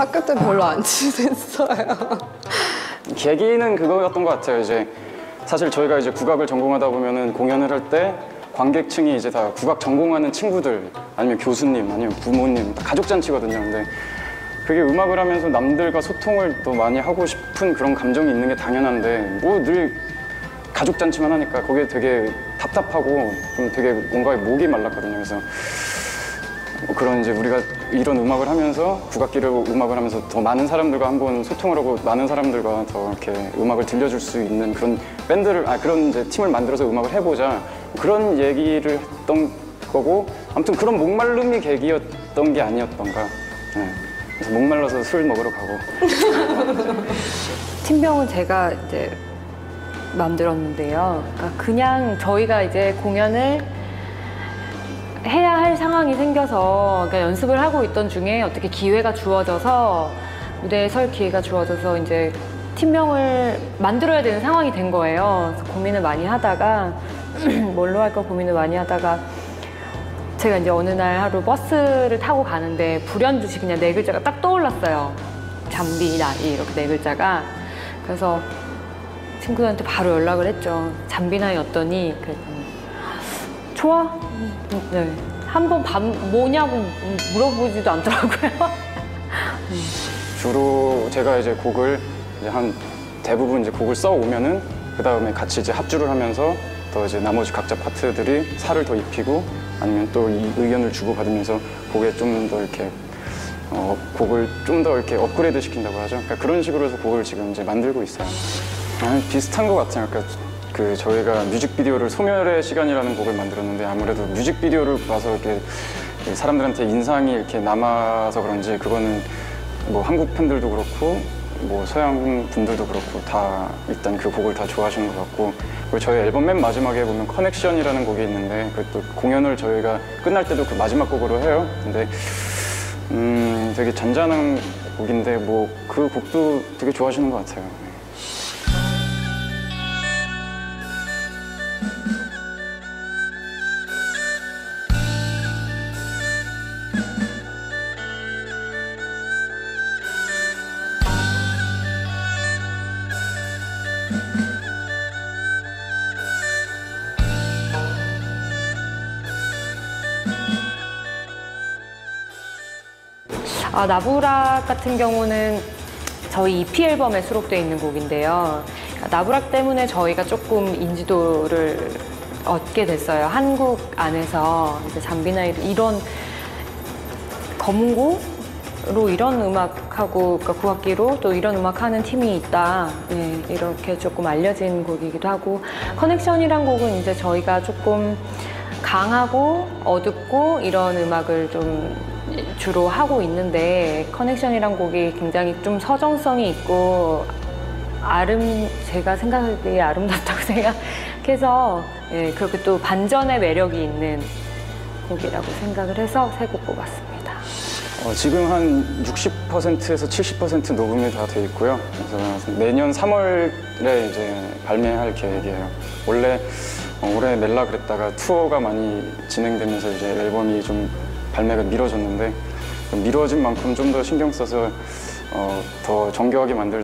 학교 때 별로 안 친했어요. 계기는 그거였던 것 같아요. 이제 사실 저희가 이제 국악을 전공하다 보면은 공연을 할 때 관객층이 이제 다 국악 전공하는 친구들 아니면 교수님 아니면 부모님 다 가족 잔치거든요. 근데 그게 음악을 하면서 남들과 소통을 더 많이 하고 싶은 그런 감정이 있는 게 당연한데 뭐 늘 가족 잔치만 하니까 거기에 되게 답답하고 좀 되게 뭔가 목이 말랐거든요. 그래서 뭐 그런 이제 우리가 이런 음악을 하면서 국악기를 음악을 하면서 더 많은 사람들과 한번 소통을 하고 많은 사람들과 더 이렇게 음악을 들려줄 수 있는 그런 밴드를 아 그런 이제 팀을 만들어서 음악을 해보자 그런 얘기를 했던 거고 아무튼 그런 목마름이 계기였던 게 아니었던가 네. 그래서 목말라서 술 먹으러 가고 팀병은 제가 이제 만들었는데요. 그러니까 그냥 저희가 이제 공연을 해야 할 상황이 생겨서 그러니까 연습을 하고 있던 중에 어떻게 기회가 주어져서 무대에 설 기회가 주어져서 이제 팀명을 만들어야 되는 상황이 된 거예요. 그래서 고민을 많이 하다가 뭘로 할까 고민을 많이 하다가 제가 이제 어느 날 하루 버스를 타고 가는데 불현듯이 그냥 네 글자가 딱 떠올랐어요. 잠비 나이 이렇게 네 글자가 그래서 친구들한테 바로 연락을 했죠. 잠비 나이였더니 그랬더니 좋아. 음, 네. 한번 밤 뭐냐고 물어보지도 않더라고요. 주로 제가 이제 곡을 이제 한 대부분 이제 곡을 써 오면은 그 다음에 같이 이제 합주를 하면서 더 이제 나머지 각자 파트들이 살을 더 입히고 아니면 또 이 의견을 주고 받으면서 곡에 좀 더 이렇게 어, 곡을 좀 더 이렇게 업그레이드 시킨다고 하죠. 그러니까 그런 식으로 해서 곡을 지금 이제 만들고 있어요. 아, 비슷한 것 같아요. 그러니까 그 저희가 뮤직비디오를 소멸의 시간이라는 곡을 만들었는데 아무래도 뮤직비디오를 봐서 이렇게 사람들한테 인상이 이렇게 남아서 그런지 그거는 뭐 한국 팬들도 그렇고 뭐 서양 분들도 그렇고 다 일단 그 곡을 다 좋아하시는 것 같고 그리고 저희 앨범 맨 마지막에 보면 커넥션이라는 곡이 있는데 그또 공연을 저희가 끝날 때도 그 마지막 곡으로 해요. 근데 음 되게 잔잔한 곡인데 뭐 그 곡도 되게 좋아하시는 것 같아요. 아, 나부락 같은 경우는 저희 EP 앨범에 수록되어 있는 곡인데요. 나부락 때문에 저희가 조금 인지도를 얻게 됐어요. 한국 안에서 이제 잠비나이도 이런 검은고로 이런 음악하고 그러니까 국악기로 또 이런 음악하는 팀이 있다. 네, 이렇게 조금 알려진 곡이기도 하고 커넥션이란 곡은 이제 저희가 조금 강하고 어둡고 이런 음악을 좀 주로 하고 있는데 커넥션이란 곡이 굉장히 좀 서정성이 있고 아름 제가 생각하기에 아름답다고 생각해서 예, 그렇게 또 반전의 매력이 있는 곡이라고 생각을 해서 세 곡 뽑았습니다. 어, 지금 한 60%에서 70% 녹음이 다 돼 있고요. 그래서 내년 3월에 이제 발매할 계획이에요. 원래 어, 올해 낼라 그랬다가 투어가 많이 진행되면서 이제 앨범이 좀 발매가 미뤄졌는데 미뤄진 만큼 좀 더 신경 써서 어, 더 정교하게 만들.